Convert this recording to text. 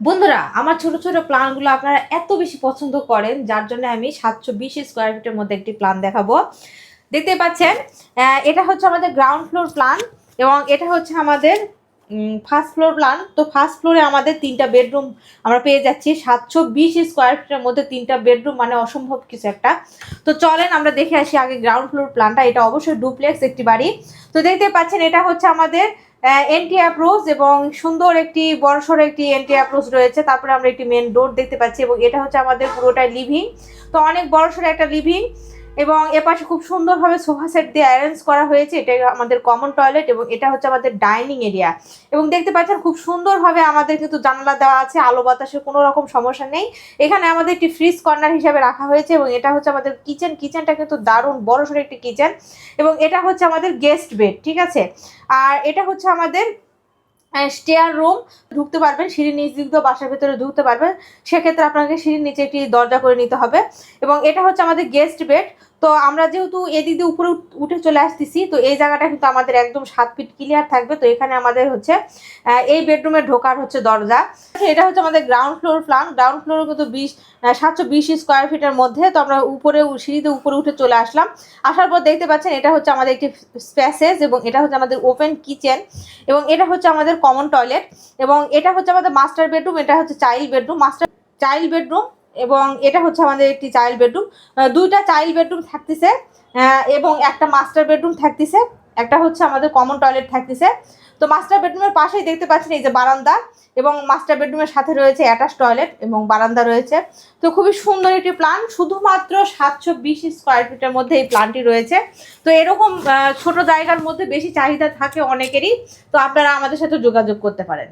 বন্ধুরা, আমার ছোট ছোট প্ল্যানগুলো আপনারা এত বেশি পছন্দ করেন, যার জন্য আমি সাতশো বিশ স্কোয়ার ফিটের মধ্যে একটি প্ল্যান দেখাবো। দেখতে পাচ্ছেন এটা হচ্ছে আমাদের গ্রাউন্ড ফ্লোর প্ল্যান এবং এটা হচ্ছে আমাদের ফার্স্ট ফ্লোর প্ল্যান তো ফার্স্ট ফ্লোরে আমাদের তিনটা বেডরুম আমরা পেয়ে যাচ্ছি। সাতশো বিশ স্কোয়ার ফিটের মধ্যে তিনটা বেডরুম মানে অসম্ভব কিছু একটা। তো চলেন আমরা দেখে আসি আগে গ্রাউন্ড ফ্লোর প্ল্যানটা এটা অবশ্যই ডুপ্লেক্স একটি বাড়ি। তো দেখতে পাচ্ছেন, এটা হচ্ছে আমাদের এন্টি অ্যাপ্রোচ এবং সুন্দর একটি, বড়সড় একটি এন্টি অ্যাপ্রোচ রয়েছে। তারপরে আমরা একটি মেন ডোর দেখতে পাচ্ছি এবং এটা হচ্ছে আমাদের পুরোটাই লিভিং তো অনেক বড়সড় একটা লিভিং এবং এপাশে খুব সুন্দরভাবে সোফা সেট দিয়ে অ্যারেঞ্জ করা হয়েছে। এটা আমাদের কমন টয়লেট এবং এটা হচ্ছে আমাদের ডাইনিং এরিয়া এবং দেখতে পাচ্ছেন খুব সুন্দরভাবে আমাদের কিন্তু জানালা দেওয়া আছে, আলো বাতাসের কোনো রকম সমস্যা নেই। এখানে আমাদের একটি ফ্রিজ কর্নার হিসাবে রাখা হয়েছে এবং এটা হচ্ছে আমাদের কিচেন কিচেনটা কিন্তু দারুণ, বড়সড় একটি কিচেন এবং এটা হচ্ছে আমাদের গেস্ট বেড ঠিক আছে? আর এটা হচ্ছে আমাদের স্টেয়ার রুম ঢুকতে পারবেন সিঁড়ির নিচ দিক দিয়ে বাসার ভেতরে ঢুকতে পারবেন। সেক্ষেত্রে আপনাকে সিঁড়ির নিচে একটি দরজা করে নিতে হবে। এবং এটা হচ্ছে আমাদের গেস্ট বেড তো আমরা যেহেতু এদিক উপরে উঠে চলে আসতেছি, তো এই জায়গাটা কিন্তু আমাদের একদম সাত ফিট ক্লিয়ার থাকবে। তো এখানে আমাদের হচ্ছে এই বেডরুমে ঢোকার হচ্ছে দরজা। এটা হচ্ছে আমাদের ground floor plan ground floor কিন্তু বিশ সাতশো বিশ স্কোয়ার ফিটের মধ্যে। তো আমরা উপরে সিঁড়িতে উপরে উঠে চলে আসলাম। আসার পর দেখতে পাচ্ছেন, এটা হচ্ছে আমাদের একটি স্পেসেস এবং এটা হচ্ছে আমাদের ওপেন কিচেন এবং এটা হচ্ছে আমাদের কমন টয়লেট এবং এটা হচ্ছে আমাদের মাস্টার বেডরুম এটা হচ্ছে child bedroom master child bedroom এবং এটা হচ্ছে আমাদের একটি চাইল্ড বেডরুম দুইটা চাইল্ড বেডরুম থাকতেছে এবং একটা মাস্টার বেডরুম থাকতেছে, একটা হচ্ছে আমাদের কমন টয়লেট থাকতেছে। তো মাস্টার বেডরুমের পাশেই দেখতে পাচ্ছেন এই যে বারান্দা, এবং মাস্টার বেডরুমের সাথে রয়েছে অ্যাটাচ টয়লেট এবং বারান্দা রয়েছে। তো খুবই সুন্দর একটি প্ল্যান শুধুমাত্র সাতশো বিশ স্কোয়ার ফিটের মধ্যে এই প্ল্যানটি রয়েছে। তো এরকম ছোট জায়গার মধ্যে বেশি চাহিদা থাকে অনেকেরই, তো আপনারা আমাদের সাথে যোগাযোগ করতে পারেন।